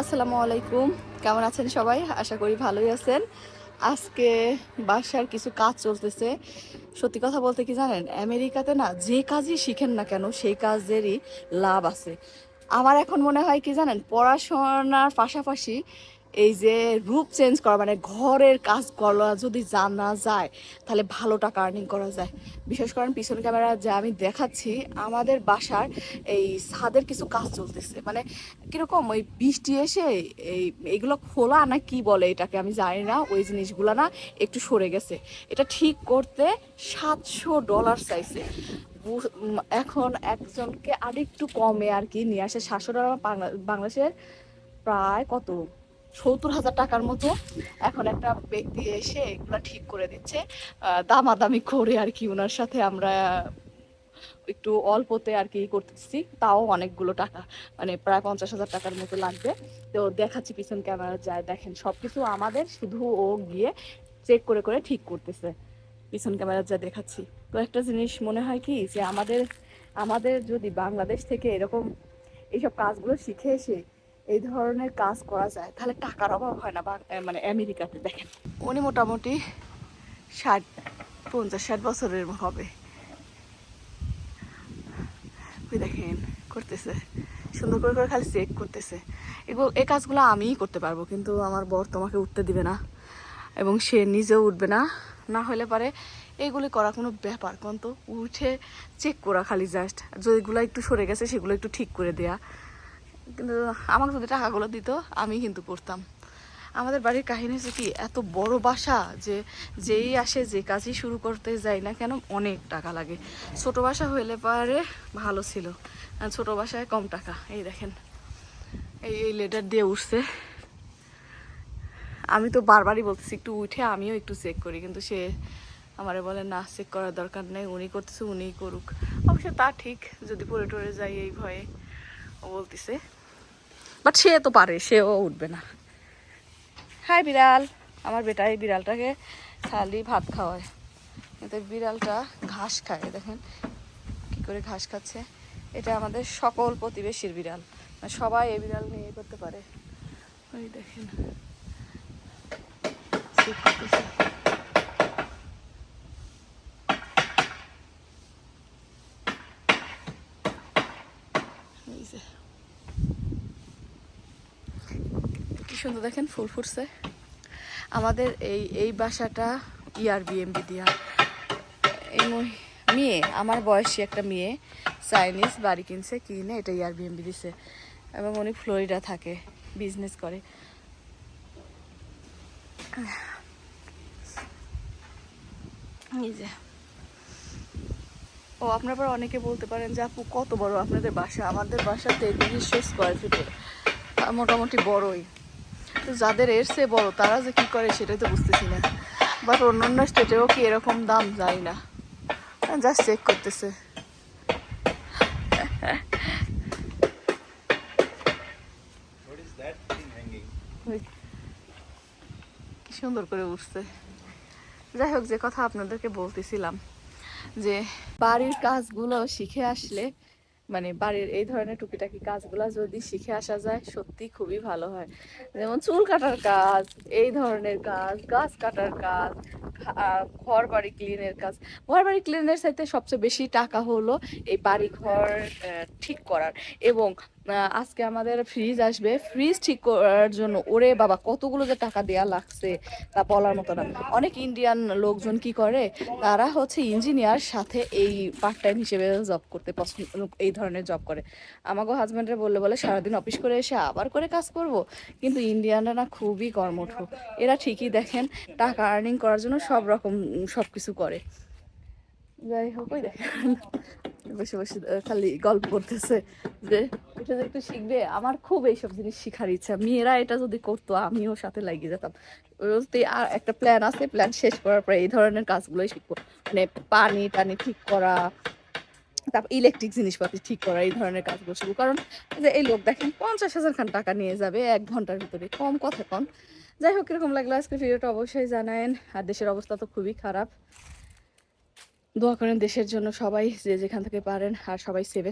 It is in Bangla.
আসসালামু আলাইকুম। কেমন আছেন সবাই? আশা করি ভালোই আছেন। আজকে বাসার কিছু কাজ চলতেছে। সত্যি কথা বলতে কি জানেন? আমেরিকাতে না যে কাজই শিখেন না কেন, সেই কাজেরই লাভ আছে। আমার এখন মনে হয় কি জানেন? পড়াশোনার পাশাপাশি এই যে রূপ চেঞ্জ করা মানে ঘরের কাজ করা যদি জানা যায়, তাহলে ভালো টাকা আর্নিং করা যায়। বিশেষ করে পিছন ক্যামেরা যা আমি দেখাচ্ছি, আমাদের বাসার এই ছাদের কিছু কাজ চলতেছে। মানে কীরকম ওই বৃষ্টি এসে এই, এগুলো খোলা না কি বলে এটাকে আমি জানি না, ওই জিনিসগুলো না একটু সরে গেছে। এটা ঠিক করতে সাতশো ডলার চাইছে। এখন একজনকে আরেকটু কমে আর কি নিয়ে আসে। সাতশো ডলার বাংলা- বাংলাদেশের প্রায় কত? সত্তর হাজার টাকার মতো এখন একটা ব্যক্তি এসে এগুলা ঠিক করে দিচ্ছে। দামাদামি করে আর কি ওনার সাথে আমরা একটু অল্পতে আর কি করতেছি। তাও অনেকগুলো টাকা মানে প্রায় পঞ্চাশ হাজার টাকার মতো লাগবে। তো দেখাচ্ছি পিছন ক্যামেরা যায় দেখেন সব কিছু আমাদের, শুধু ও গিয়ে চেক করে করে ঠিক করতেছে। পিছন ক্যামেরা যা দেখাচ্ছি। তো একটা জিনিস মনে হয় কি, যে আমাদের আমাদের যদি বাংলাদেশ থেকে এরকম এইসব কাজগুলো শিখে এসে এই ধরনের কাজ করা যায়, তাহলে টাকার অভাব হয় না মানে আমেরিকাতে দেখেন। উনি মোটামুটি ষাট, পঞ্চাশ, ষাট বছরের হবে। ওই দেখেন, করতেছে। সুন্দর করে করে খালি চেক করতেছে। এগুলো, এই কাজগুলো আমিই করতে পারব, কিন্তু আমার বর তোমাকে উঠতে দিবে না। এবং সে নিজেও উঠবে না। না হলে পারে এইগুলি করা কোনো ব্যাপার কোন তো উঠে চেক করা খালি জাস্ট যেগুলো একটু সরে গেছে, সেগুলো একটু ঠিক করে দেয়া। কিন্তু আমাকে যদি টাকাগুলো দিত, আমি কিন্তু করতাম। আমাদের বাড়ির কাহিনী হচ্ছে কি, এত বড় বাসা যে যেই আসে, যে কাজই শুরু করতে যাই না কেন অনেক টাকা লাগে। ছোট বাসা হইলে পারে ভালো ছিল ছোট বাসায় কম টাকা। এই দেখেন, এই এই লেটার দিয়ে উঠছে। আমি তো বারবারই বলতেছি, একটু উঠে আমিও একটু চেক করি, কিন্তু সে আমারে বলে, না চেক করার দরকার নেই, উনি করতেছে, উনিই করুক। অবশ্য তা ঠিক, যদি পড়ে টরে যাই এই ভয়ে বলতেছে। বাট সে তো পারে, সেও উঠবে না। হাই বিড়াল, আমার বেটা এই বিড়ালটাকে খালি ভাত খাওয়ায়। কিন্তু বিড়ালটা ঘাস খায়, দেখেন কি করে ঘাস খাচ্ছে। এটা আমাদের সকল প্রতিবেশীর বিড়াল মানে সবাই এই বিড়াল নিয়ে করতে পারে। ওই দেখেন। সুন্দর দেখেন, ফুল ফুটছে। আমাদের এই এই বাসাটা E ইয়ার বিএমবি দিয়া। এই মেয়ে, আমার বয়সী একটা মেয়ে, চাইনিজ, বাড়ি কিনছে, কিনে এটা E ইয়ার বিএমবি দিছে। এবং উনি ফ্লোরিডা থাকে, বিজনেস করে। এই যে। ও, আপনার অনেকে বলতে পারেন যে, আপু, কত বড় আপনাদের বাসা? আমাদের বাসা তেত্রিশশো স্কোয়ার ফিটের মোটামুটি বড়ই। তো যাদের এর চেয়ে বড় তারা যে কি করে সেটাই তো বুঝতেছি না। বাট অন্য অন্য স্টেটেও কি এরকম দাম? যাই না। জাস্ট চেক করতেছে। কি সুন্দর করে উঠছে। যাই হোক যে কথা আপনাদেরকে বলতেছিলাম যে বাড়ির কাজগুলো শিখে আসলে মানে বাড়ির এই ধরনের টুকিটাকি কাজগুলা যদি শিখে আসা যায়, সত্যি খুবই ভালো হয়। যেমন চুল কাটার কাজ, এই ধরনের কাজ, গাছ কাটার কাজ ঘর বাড়ি ক্লিনের কাজ। ঘর বাড়ি ক্লিনের সাথে সবচেয়ে বেশি টাকা হলো এই বাড়ি ঘর ঠিক করার। এবং আজকে আমাদের ফ্রিজ আসবে। ফ্রিজ ঠিক করার জন্য ওরে বাবা, কতগুলো যে টাকা দেয়া লাগছে তা বলার মতো না। অনেক ইন্ডিয়ান লোকজন কি করে? তারা হচ্ছে ইঞ্জিনিয়ার সাথে এই পার্ট টাইম হিসেবে জব করতে পছন্দ, এই ধরনের জব করে। আমাকে হাজব্যান্ডরা বললে, বলে, সারাদিন অফিস করে এসে আবার করে কাজ করব? কিন্তু ইন্ডিয়ানরা না খুবই কর্মঠ। এরা ঠিকই দেখেন, টাকা আর্নিং করার জন্য সব রকম সব কিছু করে। যাই হোক ওই দেখেন বসে বসে খালি গল্প করতেছে যে এটা যে একটু শিখবে আমার খুব এইসব জিনিস শেখার ইচ্ছা। মেয়েরা এটা যদি করতো আমিও সাথে লাগিয়ে যেতাম। আর একটা প্ল্যান আছে প্ল্যান শেষ করার পরে এই ধরনের কাজগুলোই শিখব। মানে পানি টানি ঠিক করা তারপর ইলেকট্রিক জিনিসপাতি ঠিক করা এই ধরনের কাজগুলো শিখব। কারণ যে এই লোক দেখেন পঞ্চাশ হাজার খান টাকা নিয়ে যাবে এক ঘণ্টার ভিতরে। কম কথা কম যাই হোক এরকম লাগল আজকে ভিডিওটা অবশ্যই জানায়েন। আর দেশের অবস্থা তো খুবই খারাপ। দোয়া করেন দেশের জন্য সবাই যে যেখান থেকে পারেন, আর সবাই সেভে